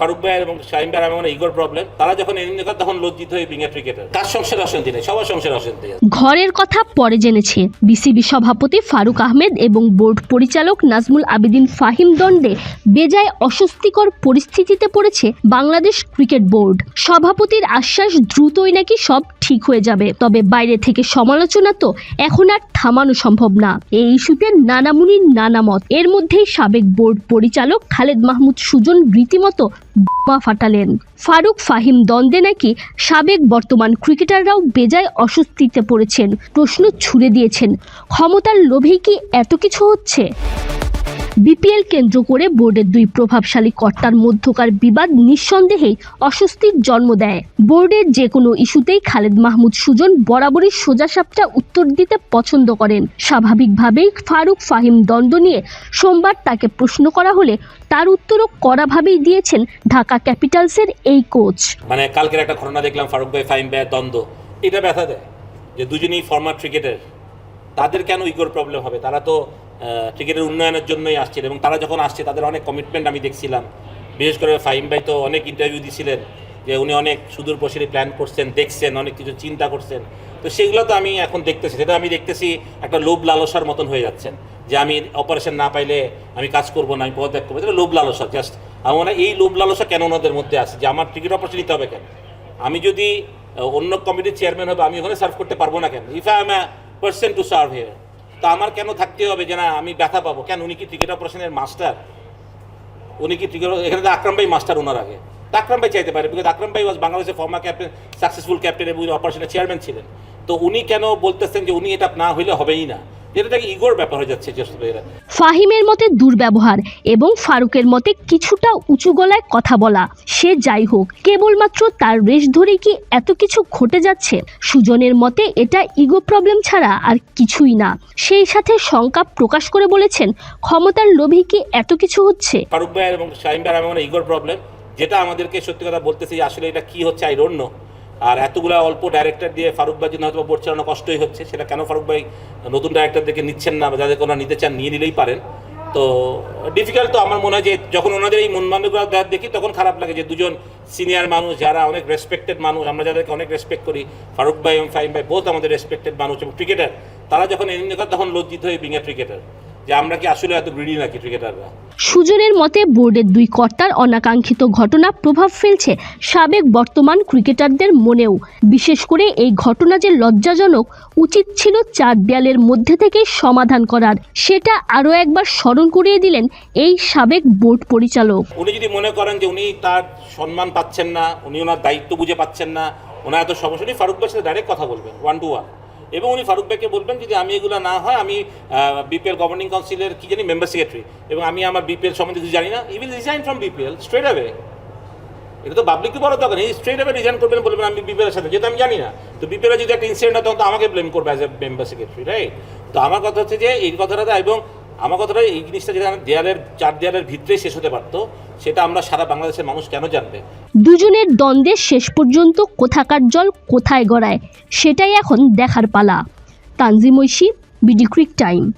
ফারুক ভাই এবং শাহিম ভাই আমার ইগোর প্রবলেম তারা যখন এলিমিনেট করে তখন লজ্জিত হয়ে বিঙ্গা ক্রিকেটার। কার সংসারে অশান্তি নেই? সবার সংসারে অশান্তি ঘরের কথা পরে জেনেছে। বিসিবি সভাপতি ফারুক আহমেদ এবং বোর্ড পরিচালক নাজমুল আবেদিন ফাহিম দণ্ডে বেজায় অস্বস্তিকর পরিস্থিতিতে পড়েছে বাংলাদেশ ক্রিকেট বোর্ড। সভাপতির আশ্বাস দ্রুতই নাকি সব ঠিক হয়ে যাবে। তবে বাইরে থেকে সমালোচনা তো এখন আর থামানো সম্ভব না। এই ইস্যুতে নানামুনির নানা মত এর মধ্যেই সাবেক বোর্ড পরিচালক খালেদ মাহমুদ সুজন রীতিমতো বোমা ফাটালেন। ফারুক ফাহিম দ্বন্দ্বে নাকি সাবেক বর্তমান ক্রিকেটাররাও বেজায় অস্বস্তিতে পড়েছেন। প্রশ্ন ছুড়ে দিয়েছেন। ক্ষমতার লোভেই কি এত কিছু হচ্ছে? বিপিএল কেন্দ্র করে বোর্ডের দুই প্রভাবশালী কর্তার মধ্যকার বিবাদ নিঃসন্দেহেই অস্বস্তির জন্ম দেয়। বোর্ডের যে কোনো ইস্যুতেই খালেদ মাহমুদ সুজন বরাবরই সোজাসাপটা উত্তর দিতে পছন্দ করেন। স্বাভাবিকভাবেই ফারুক ফাহিম দ্বন্দ্ব নিয়ে সোমবার তাকে প্রশ্ন করা হলে তার উত্তরও কড়াভাবেই দিয়েছেন ঢাকা ক্যাপিটালসের এই কোচ। মানে কালকের একটা ঘটনা দেখলাম, ফারুক ভাই, ফাহিম ভাইয়ের দ্বন্দ্ব। এটা ব্যথা দেয় যে দুজনেই ফর্মার ক্রিকেটার তাদের কেন ইগোর প্রবলেম হবে? তারা তো ক্রিকেটের উন্নয়নের জন্যই আসছেন এবং তারা যখন আসছে, তাদের অনেক কমিটমেন্ট আমি দেখছিলাম। বিশেষ করে ফাহিম ভাই তো অনেক ইন্টারভিউ দিছিলেন যে উনি অনেক সুদূর প্রসারী প্ল্যান করছেন, দেখছেন, অনেক কিছু চিন্তা করছেন। তো সেগুলো তো আমি এখন দেখতেছি, সেটা আমি দেখতেছি একটা লোভ লালসার মতন হয়ে যাচ্ছেন। যে আমি অপারেশন না পাইলে আমি কাজ করব না, আমি পদত্যাগ করব। এটা লোভ লালসা জাস্ট আমার মনে এই লোভ লালসা কেন ওনাদের মধ্যে আছে যে আমার টিকিট অপারেশন নিতে হবে কেন? আমি যদি অন্য কমিটির চেয়ারম্যান হবে, আমি ওখানে সার্ভ করতে পারব না কেন? If I am a person to serve here তা আমার কেন থাকতে হবে যে না, আমি ব্যথা পাবো? কেন? উনি কি ক্রিকেট অপারেশনের মাস্টার? উনি কি ক্রিকেট এখানে তো আকরাম ভাই মাস্টার ওনার আগে। তা আকরাম ভাই চাইতে পারে বিকজ আকরাম ভাই ওয়াজ বাংলাদেশের ফর্মার ক্যাপ্টেন সাকসেসফুল ক্যাপ্টেন এবং অপারেশনের চেয়ারম্যান ছিলেন। তো উনি কেন বলতেছেন যে উনি এটা না হইলে হবেই না? এটা কি ইগোর ব্যাপার হয়ে যাচ্ছে ফাহিমের মতে দুর্ব্যবহার এবং ফারুকের মতে কিছুটা উঁচু গলায় কথা বলা। সে যাই হোক কেবলমাত্র তার রেশ ধরেই কি এত কিছু ঘটে যাচ্ছে? সুজনের মতে এটা ইগো প্রবলেম ছাড়া আর কিছুই না। সেই সাথে শঙ্কা প্রকাশ করে বলেছেন ক্ষমতার লোভে কি এত কিছু হচ্ছে? ফারুক ভাই এবং শাহিম ভাই ইগোর প্রবলেম। যেটা আমাদেরকে সত্যি কথা বলতেছে আসলে এটা কি হচ্ছে আই ডোন্ট নো আর এতগুলা অল্প ডাইরেক্টর দিয়ে ফারুক ভাই জন্য হয়তো বোর্ড চালানো কষ্টই হচ্ছে, সেটা কেন ফারুক ভাই নতুন ডাইরেক্টরদেরকে নিচ্ছেন না বা যাদের ওনারা নিতে চান নিয়ে নিলেই পারেন। তো ডিফিকাল্ট তো আমার মনে হয় যে যখন ওনাদের এই মন মানবিকতা দেখি তখন খারাপ লাগে যে দুজন সিনিয়র মানুষ যারা অনেক রেসপেক্টেড মানুষ, আমরা যাদেরকে অনেক রেসপেক্ট করি, ফারুক ভাই এবং ফাহিম ভাই বোধ আমাদের রেসপেক্টেড মানুষ এবং ক্রিকেটার তারা যখন করে তখন লজ্জিত হয়ে বিঙ্গা ক্রিকেটার যে আমরা কি আসলে এত গ্রিডি নাকি ক্রিকেটাররা সুজনের মতে বোর্ডের দুই কর্তার অনাকাঙ্ক্ষিত ঘটনা প্রভাব ফেলছে সাবেক বর্তমান ক্রিকেটারদের মনেও। বিশেষ করে এই ঘটনা যে লজ্জাজনক উচিত ছিল চার দেয়ালের মধ্যে থেকে সমাধান করার। সেটা আরও একবার স্মরণ করিয়ে দিলেন এই সাবেক বোর্ড পরিচালক। উনি যদি মনে করেন যে উনি তার সম্মান পাচ্ছেন না উনি ওনার দায়িত্ব বুঝে পাচ্ছেন না ওনার এত সমস্যা উনি ফারুক ভাইয়ের সাথে ডাইরেক্ট কথা বলবেন ওয়ান টু ওয়ান এবং উনি ফারুক ভাইকে বলবেন যদি আমি এগুলো না হয়, আমি বিপিএল গভর্নিং কাউন্সিলের কি জানি মেম্বার সেক্রেটারি এবং আমি আমার বিপিএল সম্বন্ধে কিছু জানি না I resign from BPL straight away এটা তো পাবলিককে বড় দরকার এই স্ট্রেট অ্যাওয়ে রিজাইন করবেন বলবেন আমি বিপিএলের সাথে, যেহেতু আমি জানি না। তো বিপিএল যদি একটা ইনসিডেন্ট হয় তখন তো আমাকে ব্লেম করবে as a member secretary right তো আমার কথা হচ্ছে যে, এই কথাটা এবং আমার কথাটা, এই জিনিসটা যেখানে দেয়ালের, চার দেয়ালের ভিতরে শেষ হতে পারতো সেটা আমরা সারা বাংলাদেশের মানুষ কেন জানবে? দুজনের দ্বন্দ্বের শেষ পর্যন্ত কোথাকার জল কোথায় গড়ায়, সেটাই এখন দেখার পালা। Tanzim Oishi, BD cric time.